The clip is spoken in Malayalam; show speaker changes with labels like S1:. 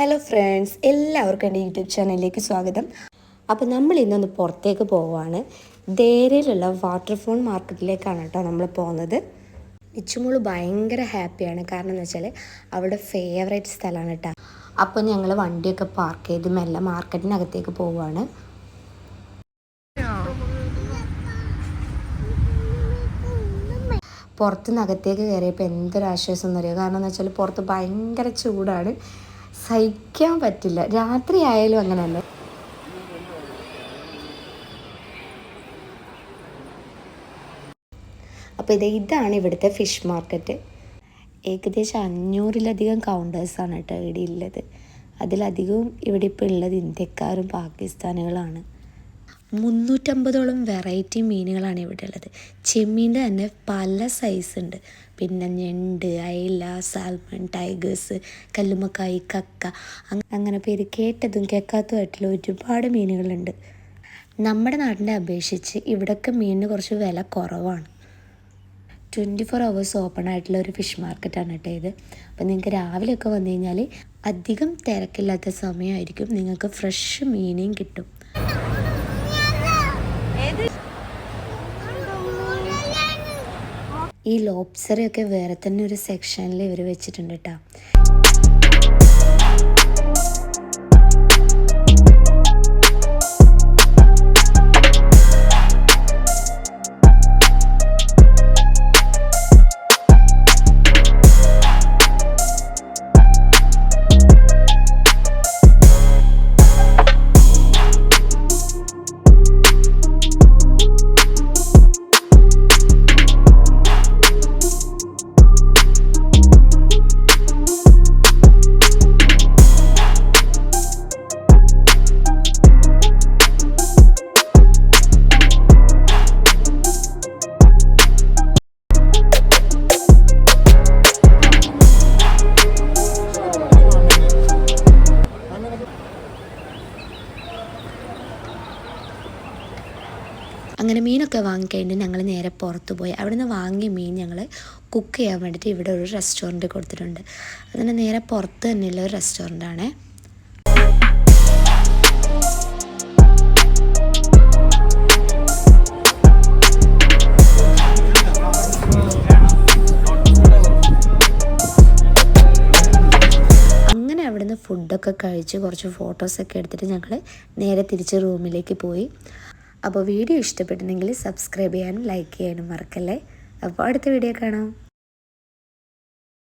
S1: ഹലോ ഫ്രണ്ട്സ് എല്ലാവർക്കും എന്റെ യൂട്യൂബ് ചാനലിലേക്ക് സ്വാഗതം. അപ്പോൾ നമ്മൾ ഇന്നൊന്ന് പുറത്തേക്ക് പോവുകയാണ്. ധേരയിലുള്ള വാട്ടർഫോൺ മാർക്കറ്റിലേക്കാണ് കേട്ടോ നമ്മൾ പോകുന്നത്. ഇച്ചുമോൾ ഭയങ്കര ഹാപ്പിയാണ് കാരണം എന്ന് വെച്ചാൽ അവളുടെ ഫേവറേറ്റ് സ്ഥലമാണ് കേട്ടോ. അപ്പോൾ ഞങ്ങൾ വണ്ടിയൊക്കെ പാർക്ക് ചെയ്ത് മെല്ലെ മാർക്കറ്റിനകത്തേക്ക് പോവുകയാണ്. പുറത്തുനിന്ന് അകത്തേക്ക് കയറിയപ്പോൾ എന്തൊരു ആശ്വാസം എന്നറിയോ കാരണം എന്ന് വെച്ചാൽ പുറത്ത് ഭയങ്കര ചൂടാണ്. സഹിക്കാൻ പറ്റില്ല. രാത്രി ആയാലും അങ്ങനെ തന്നെ അപ്പോൾ ഇത് ഇതാണ് ഇവിടുത്തെ ഫിഷ് മാർക്കറ്റ് ഏകദേശം അഞ്ഞൂറിലധികം കൗണ്ടേഴ്സാണ് കേട്ടോ ഇവിടെ ഉള്ളത്. അതിലധികവും ഇവിടെ ഇപ്പോൾ ഉള്ളത് ഇന്ത്യക്കാരും പാകിസ്ഥാനികളാണ്. മുന്നൂറ്റമ്പതോളം വെറൈറ്റി മീനുകളാണ് ഇവിടെ ഉള്ളത്. ചെമ്മീന്റെ തന്നെ പല സൈസ് ഉണ്ട്. പിന്നെ ഞണ്ട് അയല സാൽമൺ ടൈഗേഴ്സ് കല്ലുമക്കായി കക്ക. അങ്ങനെ പേര് കേട്ടതും കേൾക്കാത്തതുമായിട്ടുള്ള ഒരുപാട് മീനുകളുണ്ട്. നമ്മുടെ നാടിനെ അപേക്ഷിച്ച് ഇവിടൊക്കെ മീനിന് കുറച്ച് വില കുറവാണ്. ട്വന്റി ഫോർ അവേഴ്സ് ഓപ്പൺ ആയിട്ടുള്ള ഒരു ഫിഷ് മാർക്കറ്റാണ് കേട്ടോ ഇത്. അപ്പോൾ നിങ്ങൾക്ക് രാവിലെയൊക്കെ വന്നു കഴിഞ്ഞാൽ അധികം തിരക്കില്ലാത്ത സമയമായിരിക്കും നിങ്ങൾക്ക് ഫ്രഷ് മീനേയും കിട്ടും. ഈ ലോബ്സറൊക്കെ വേറെ തന്നെ ഒരു സെക്ഷനിൽ ഇവർ വെച്ചിട്ടുണ്ട് കേട്ടോ അങ്ങനെ മീനൊക്കെ വാങ്ങിക്കഴിഞ്ഞ് ഞങ്ങൾ നേരെ പുറത്ത് പോയി. അവിടെ നിന്ന് വാങ്ങിയ മീൻ ഞങ്ങൾ കുക്ക് ചെയ്യാൻ വേണ്ടിയിട്ട് ഇവിടെ ഒരു റെസ്റ്റോറന്റ് കൊടുത്തിട്ടുണ്ട്. അതിന് നേരെ പുറത്ത് തന്നെയുള്ള ഒരു റെസ്റ്റോറന്റാണ് അങ്ങനെ ഫുഡൊക്കെ കഴിച്ച് കുറച്ച് ഫോട്ടോസൊക്കെ എടുത്തിട്ട് ഞങ്ങൾ നേരെ തിരിച്ച് റൂമിലേക്ക് പോയി. അപ്പോൾ വീഡിയോ ഇഷ്ടപ്പെട്ടിട്ടുണ്ടെങ്കിൽ സബ്സ്ക്രൈബ് ചെയ്യാനും ലൈക്ക് ചെയ്യാനും മറക്കല്ലേ? അപ്പോൾ അടുത്ത വീഡിയോ കാണാം.